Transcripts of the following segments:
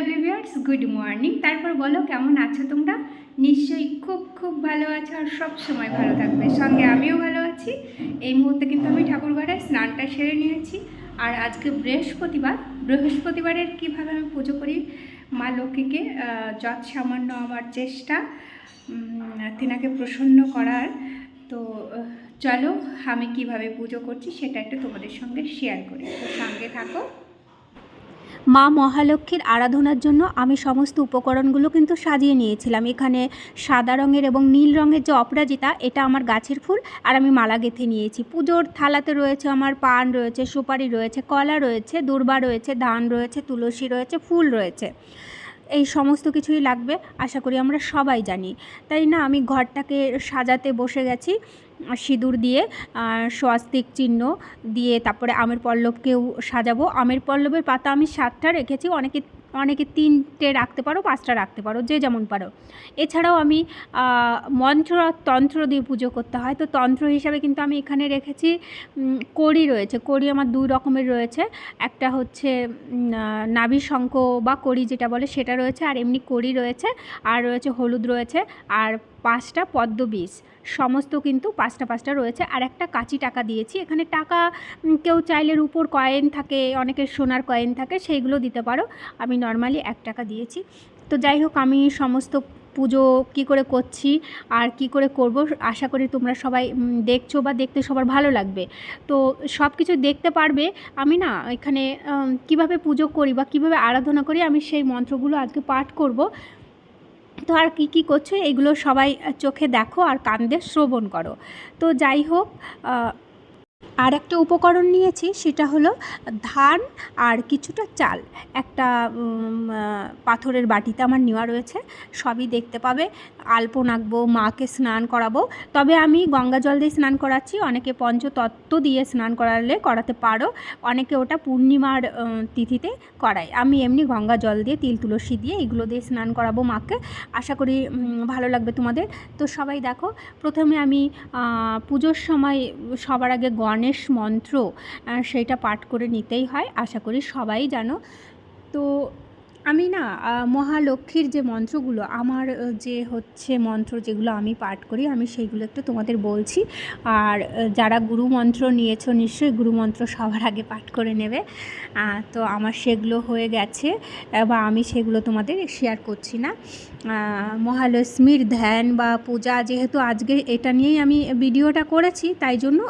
Lovely viewers good morning তারপর বলো, কেমন আছো তোমরা? নিশ্চয়ই খুব খুব ভালো আছো আর সব সময় ভালো থাকবে। সঙ্গে আমিও ভালো আছি। এই মুহূর্তে কিন্তু আমি ঠাকুরঘরে স্নানটা সেরে নিয়েছি। আর আজকে বৃহস্পতিবার। বৃহস্পতিবারের কীভাবে আমি পুজো করি? মা লক্ষ্মীকে যৎ সামান্য আমার চেষ্টা তেনাকে প্রসন্ন করার। তো চলো, আমি কীভাবে পুজো করছি সেটা একটু তোমাদের সঙ্গে শেয়ার করি। তো সঙ্গে থাকো। মা মহালক্ষ্মীর আরাধনার জন্য আমি সমস্ত উপকরণগুলো কিন্তু সাজিয়ে নিয়েছিলাম। এখানে সাদা রঙের এবং নীল রঙের যে অপরাজিতা, এটা আমার গাছের ফুল আর আমি মালা গেঁথে নিয়েছি। পুজোর থালাতে রয়েছে আমার পান রয়েছে, সুপারি রয়েছে, কলা রয়েছে, দূর্বা রয়েছে, ধান রয়েছে, তুলসী রয়েছে, ফুল রয়েছে। এই সমস্ত কিছুই লাগবে, আশা করি আমরা সবাই জানি। তাই না, আমি ঘরটাকে সাজাতে বসে গেছি। সিঁদুর দিয়ে স্বস্তিক চিহ্ন দিয়ে তারপরে আমের পল্লবকেও সাজাবো। আমের পল্লবের পাতা আমি সাতটা রেখেছি, অনেকে অনেকে তিনটে রাখতে পারো, পাঁচটা রাখতে পারো, যে যেমন পারো। এছাড়াও আমি মন্ত্র, তন্ত্র দিয়ে পুজো করতে হয়। তো তন্ত্র হিসাবে কিন্তু আমি এখানে রেখেছি কড়ি রয়েছে। কড়ি আমার দুই রকমের রয়েছে। একটা হচ্ছে নাভি শঙ্খ বা কড়ি যেটা বলে সেটা রয়েছে, আর এমনি কড়ি রয়েছে, আর রয়েছে হলুদ রয়েছে, আর পাঁচটা পদ্ম বীজ। সমস্ত কিন্তু পাঁচটা পাঁচটা রয়েছে। আর একটা কাঁচি টাকা দিয়েছি। এখানে টাকা কেউ চাইলে উপর কয়েন থাকে, অনেকের সোনার কয়েন থাকে, সেইগুলো দিতে পারো। আমি নর্মালি এক টাকা দিয়েছি। তো যাই হোক, আমি সমস্ত পুজো কি করে করছি, আর কি করে করব, আশা করি তোমরা সবাই দেখছ বা দেখতে সবার ভালো লাগবে। তো সব কিছু দেখতে পারবে। আমি না এখানে কীভাবে পুজো করি বা কীভাবে আরাধনা করি, আমি সেই মন্ত্রগুলো আজকে পাঠ করব। তো আর কী কী করছ এগুলো সবাই চোখে দেখো আর কান দিয়ে শ্রবণ করো। তো যাই হোক আর একটা উপকরণ নিয়েছি, সেটা হলো ধান আর কিছুটা চাল। একটা পাথরের বাটিতে আমার নেওয়া রয়েছে। সবই দেখতে পাবে। আলপো আঁকবো, মাকে স্নান করাবো। তবে আমি গঙ্গা জল দিয়ে স্নান করাচ্ছি। অনেকে পঞ্চতত্ত্ব দিয়ে স্নান করালে করাতে পারো। অনেকে ওটা পূর্ণিমার তিথিতে করায়। আমি এমনি গঙ্গা জল দিয়ে, তিল, তুলসী দিয়ে এগুলো দিয়ে স্নান করাবো মাকে। আশা করি ভালো লাগবে তোমাদের। তো সবাই দেখো, প্রথমে আমি পুজোর সময় সবার আগে গণেশ মন্ত্র সেটা পাঠ করে নিতেই হয়। আশা করি সবাই জানো। তো আমি না মহালক্ষ্মীর যে মন্ত্রগুলো, আমার যে হচ্ছে মন্ত্র যেগুলো আমি পাঠ করি, আমি সেইগুলো একটু তোমাদের বলছি। আর যারা গুরু মন্ত্র নিয়েছো, নিশ্চয়ই গুরু মন্ত্র সবার আগে পাঠ করে নেবে। তো আমার সেগুলো হয়ে গেছে, বা আমি সেগুলো তোমাদের শেয়ার করছি না। মহালক্ষ্মীর ধ্যান বা পূজা, যেহেতু আজকে এটা নিয়েই আমি ভিডিওটা করেছি, তাই জন্য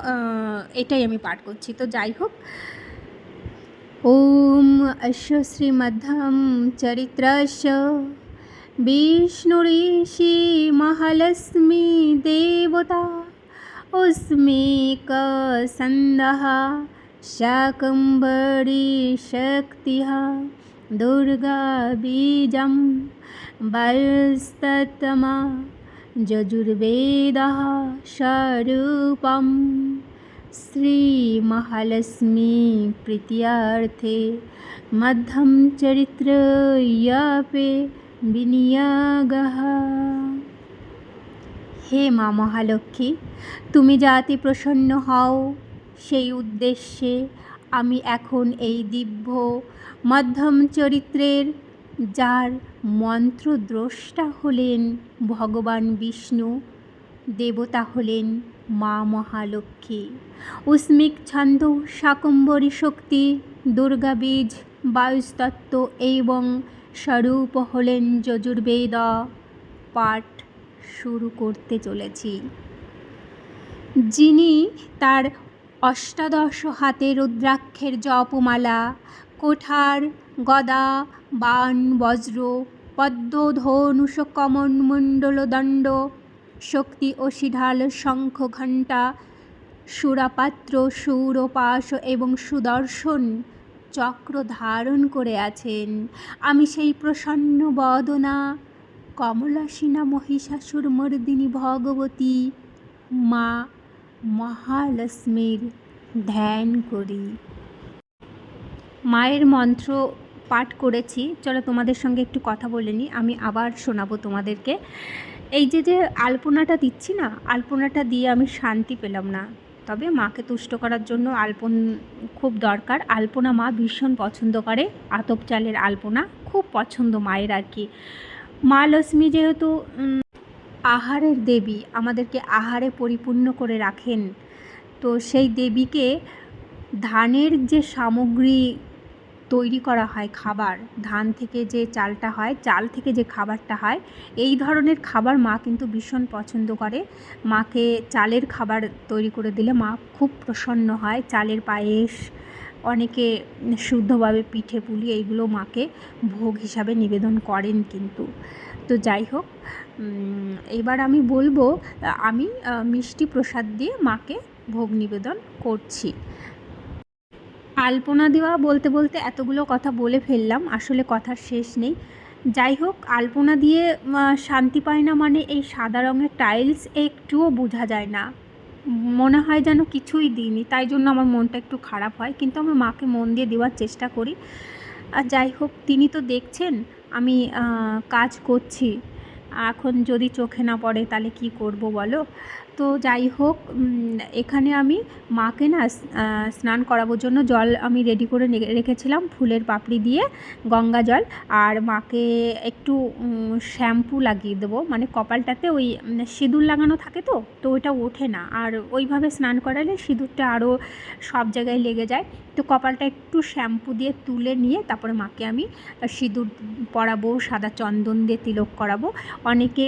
এটাই আমি পাঠ করছি। তো যাই হোক ॐ अस्य श्रीमद्धं चरित्रस्य विष्णुऋषि महालक्ष्मी देवता उस्मेकसन्दः शाकम्भरी शक्तिः दुर्गाबीजं वयस्तमा यजुर्वेदः स्वरूपम् श्रीमहालक्ष्मी प्रीत्यार्थे मध्यं চরিত্রয়াপে বিনিয়োগः হে মা মহালক্ষ্মী তুমি যাতে প্রসন্ন হও সেই উদ্দেশ্যে আমি এখন এই দিব্য মধ্যম চরিত্রের যার মন্ত্রদ্রষ্টা হলেন ভগবান বিষ্ণু দেবতা হলেন মা মহালক্ষ্মী। উস্মিক ছন্দ, শাকম্বরী শক্তি দুর্গাবীজ বায়ুস্তত্ত্ব এবং স্বরূপ হলেন যজুর্বেদ। পাঠ শুরু করতে চলেছি। যিনি তার অষ্টাদশ হাতে রুদ্রাক্ষের জপমালা, কোঠার গদা বাণ বজ্র পদ্ম ধনুষ কমন মণ্ডল দণ্ড শক্তি ও শিঢাল শঙ্খ ঘণ্টা সুরাপাত্র সুরপাশ এবং সুদর্শন চক্র ধারণ করে আছেন। আমি সেই প্রসন্ন বদনা, কমলাসীনা মহিষাসুর মর্দিনী ভগবতী, মা মহালক্ষ্মীর ধ্যান করি। মায়ের মন্ত্র পাঠ করেছি। চলো তোমাদের সঙ্গে একটু কথা বলে নিই আমি আবার শোনাবো তোমাদেরকে। এই যে যে আলপনাটা দিচ্ছি না, আলপনাটা দিয়ে আমি শান্তি পেলাম না। তবে মাকে তুষ্ট করার জন্য আলপন খুব দরকার। আলপনা মা ভীষণ পছন্দ করে। আতপ চালের আলপনা খুব পছন্দ মায়ের আর কি। মা লক্ষ্মী যেহেতু আহারের দেবী, আমাদেরকে আহারে পরিপূর্ণ করে রাখেন। তো সেই দেবীকে ধানের যে সামগ্রী তৈরি করা হয় খাবার। ধান থেকে যে চালটা হয়, চাল থেকে যে খাবারটা হয়, এই ধরনের খাবার মা কিন্তু ভীষণ পছন্দ করে। মাকে চালের খাবার তৈরি করে দিলে মা খুব প্রসন্ন হয়। চালের পায়েস, অনেকে শুদ্ধভাবে পিঠে পুলি এইগুলো মাকে ভোগ হিসাবে নিবেদন করেন কিন্তু। তো যাই হোক এবার আমি বলব, আমি মিষ্টি প্রসাদ দিয়ে মাকে ভোগ নিবেদন করছি। আলপনা দেওয়া বলতে বলতে এতগুলো কথা বলে ফেললাম, আসলে কথার শেষ নেই। যাই হোক, আলপনা দিয়ে শান্তি পায় না মানে এই সাদা রঙের টাইলস একটুও বোঝা যায় না। মনে হয় যেন কিছুই দিইনি, তাই জন্য আমার মনটা একটু খারাপ হয়, কিন্তু আমি মাকে মন দিয়ে দেওয়ার চেষ্টা করি। আর যাই হোক, তিনি তো দেখছেন, আমি কাজ করছি। এখন যদি চোখে না পড়ে তাহলে কি করব বলো? তো যাই হোক এখানে আমি মাকে না স্নান করানোর জন্য জল আমি রেডি করে রেখেছিলাম ফুলের পাপড়ি দিয়ে গঙ্গা জল। আর মাকে একটু শ্যাম্পু লাগিয়ে দেবো। মানে কপালটাতে ওই সিঁদুর লাগানো থাকে তো তো ওইটা ওঠে না। আর ওইভাবে স্নান করালে সিঁদুরটা আরও সব জায়গায় লেগে যায়। তো কপালটা একটু শ্যাম্পু দিয়ে তুলে নিয়ে তারপরে মাকে আমি সিঁদুর পরাবো, সাদা চন্দন দিয়ে তিলক করাবো। অনেকে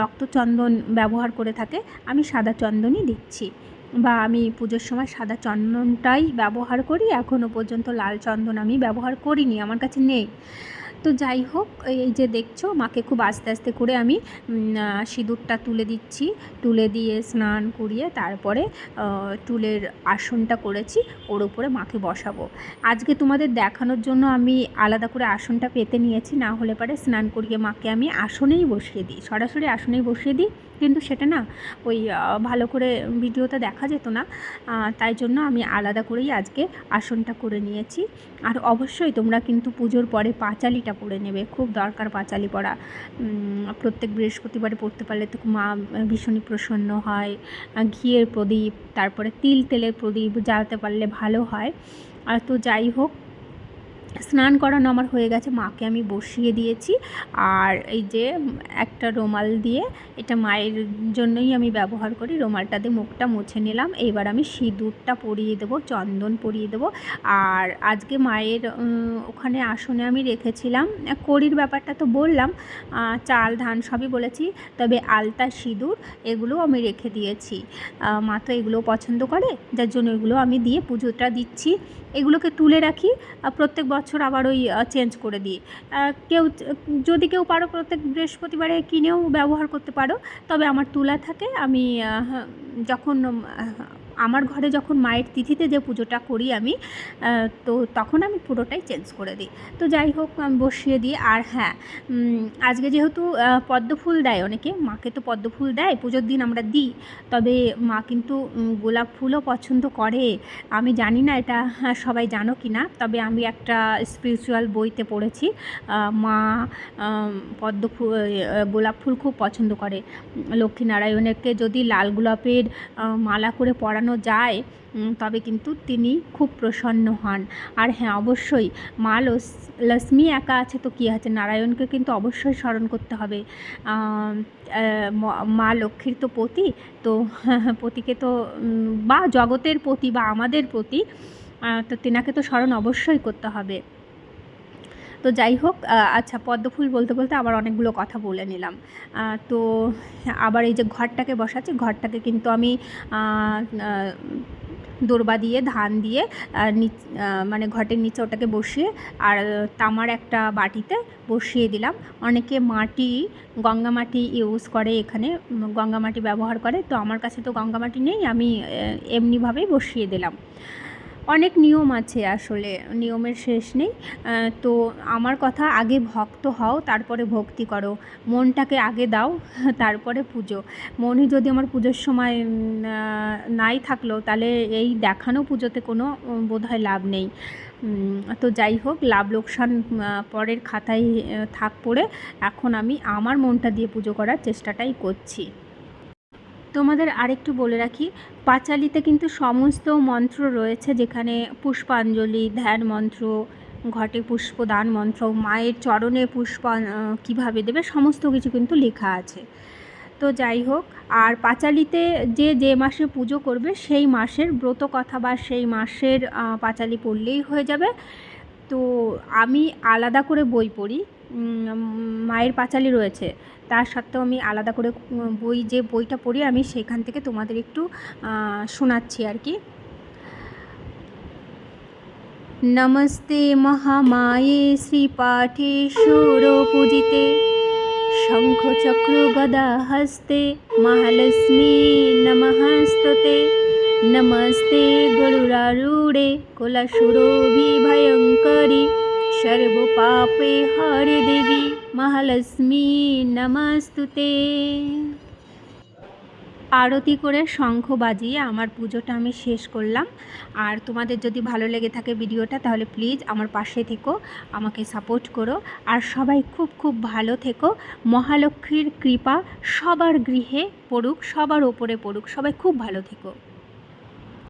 রক্তচন্দন ব্যবহার করে থাকে। আমি সাদা চন্দনই দিচ্ছি। বা আমি পুজোর সময় সাদা চন্দনটাই ব্যবহার করি এখনও পর্যন্ত লাল চন্দন আমি ব্যবহার করিনি, আমার কাছে নেই। তো যাই হোক, এই যে দেখছ, মাকে খুব আস্তে আস্তে করে আমি সিঁদুরটা তুলে দিচ্ছি। তুলে দিয়ে স্নান করিয়ে তারপরে টুলের আসনটা করেছি, ওর উপরে মাকে বসাবো। আজকে তোমাদের দেখানোর জন্য আমি আলাদা করে আসনটা পেতে নিয়েছি, না হলে পরে স্নান করিয়ে মাকে আমি আসনেই বসিয়ে দিই, সরাসরি আসনেই বসিয়ে দিই। কিন্তু সেটা না ওই ভালো করে ভিডিওতে দেখা যেত না। তাই জন্য আমি আলাদা করেই আজকে আসনটা করে নিয়েছি। আর অবশ্যই তোমরা কিন্তু পুজোর পরে পাঁচালিটা পরে নেবে। খুব দরকার পাঁচালি পরা। প্রত্যেক বৃহস্পতিবারে পড়তে পারলে তো মা ভীষণই প্রসন্ন হয়। ঘিয়ের প্রদীপ, তারপরে তিল তেলের প্রদীপ জ্বালাতে পারলে ভালো হয়। আর তো যাই হোক স্নান করানো আমার হয়ে গেছে, মাকে আমি বসিয়ে দিয়েছি। আর এই যে একটা রুমাল দিয়ে এটা মায়ের জন্যই আমি ব্যবহার করি, রুমালটা দিয়ে মুখটা মুছে নিলাম। এইবার আমি সিঁদুরটা পরিয়ে দেবো, চন্দন পরিয়ে দেবো। আর আজকে মায়ের ওখানে আসনে আমি রেখেছিলাম। কড়ির ব্যাপারটা তো বললাম চাল, ধান সবই বলেছি, তবে আলতা সিঁদুর এগুলো আমি রেখে দিয়েছি। মা তো এগুলো পছন্দ করে, যার জন্য এগুলো আমি দিয়ে পুজোটা দিচ্ছি। এগুলোকে তুলে রাখি প্রত্যেক বছর আবার ওই চেঞ্জ করে দিই। কেউ, যদি কেউ পারো প্রত্যেক বৃহস্পতিবারে কিনেও ব্যবহার করতে পারো। তবে আমার তুলা থাকে, আমি যখন আমার ঘরে যখন মায়ের তিথিতে যে পুজোটা করি আমি তো তখন আমি পুরোটাই চেঞ্জ করে দিই। তো যাই হোক, আমি বসিয়ে দিই। আর হ্যাঁ আজকে যেহেতু পদ্ম ফুল দেয় অনেকে, মাকে তো পদ্ম ফুল দেয়, পুজোর দিন আমরা দিই। তবে মা কিন্তু গোলাপ ফুলও পছন্দ করে। আমি জানি না এটা সবাই জানো কি না তবে আমি একটা স্পিরিচুয়াল বইতে পড়েছি মা পদ্ম ফুল গোলাপ ফুল খুব পছন্দ করে। লক্ষ্মীনারায়ণকে যদি লাল গোলাপের মালা করে পরানো যায় তবে কিন্তু তিনি খুব প্রসন্ন হন। আর হ্যাঁ অবশ্যই, মা লক্ষ্মী একা আছে তো কী আছে? নারায়ণকে কিন্তু অবশ্যই স্মরণ করতে হবে। মা লক্ষ্মীর তো পতি, তো পতিকে তো বা জগতের প্রতি বা আমাদের প্রতি তো তেনাকে তো স্মরণ অবশ্যই করতে হবে। তো যাই হোক আচ্ছা পদ্ম ফুল বলতে বলতে আবার অনেকগুলো কথা বলে নিলাম। তো আবার এই যে ঘরটাকে বসাচ্ছি, ঘরটাকে কিন্তু আমি দোরবা দিয়ে, ধান দিয়ে নিচ- মানে ঘটের নিচে ওটাকে বসিয়ে, আর তামার একটা বাটিতে বসিয়ে দিলাম। অনেকে মাটি, গঙ্গা মাটি ইউজ করে এখানে গঙ্গা মাটি ব্যবহার করে, তো আমার কাছে তো গঙ্গা মাটি নেই, আমি এমনিভাবেই বসিয়ে দিলাম। অনেক নিয়ম আছে আসলে, নিয়মের শেষ নেই। তো আমার কথা আগে ভক্ত হও, তারপরে ভক্তি করো। মনটাকে আগে দাও, তারপরে পুজো। মনই যদি আমার পুজোর সময় নাই থাকল, তাহলে এই দেখানো পুজোতে কোনো বোধহয় লাভ নেই। তো যাই হোক, লাভ লোকসান পরের খাতায় থাক পড়ে। এখন আমি আমার মনটা দিয়ে পুজো করার চেষ্টাটাই করছি। তোমাদের আরেকটু বলে রাখি, পাঁচালিতে কিন্তু সমস্ত মন্ত্র রয়েছে, যেখানে পুষ্পাঞ্জলি, ধ্যান মন্ত্র, ঘটে পুষ্পদান মন্ত্র, মায়ের চরণে পুষ্প কীভাবে দেবে, সমস্ত কিছু কিন্তু লেখা আছে। তো যাই হোক, আর পাঁচালিতে যে যে মাসে পুজো করবে, সেই মাসের ব্রত কথা বা সেই মাসের পাঁচালি পড়লেই হয়ে যাবে। তো আমি আলাদা করে বই পড়ি মায়ের পাঁচালি রয়েছে, তার সত্ত্বেও আমি আলাদা করে বই, যে বইটা পড়ি আমি সেখান থেকে তোমাদের একটু শোনাচ্ছি আর কি। নমস্তে মহামায়ে শ্রীপাঠেশ্বর পূজিতে শঙ্খচক্র গদা হস্তে মহালক্ষ্মী নমস্ততে, নমস্তে গরুরারূঢ়ে, কুলসুরভিভয়ঙ্করী। সর্বপাপে হরে দেবী মহালক্ষ্মী নমস্তুতে আরতি করে শঙ্খ বাজিয়ে আমার পুজোটা আমি শেষ করলাম। আর তোমাদের যদি ভালো লেগে থাকে ভিডিওটা, তাহলে প্লিজ আমার পাশে থেকো, আমাকে সাপোর্ট করো। আর সবাই খুব খুব ভালো থেকো। মহালক্ষ্মীর কৃপা সবার গৃহে পড়ুক, সবার ওপরে পড়ুক। সবাই খুব ভালো থেকো।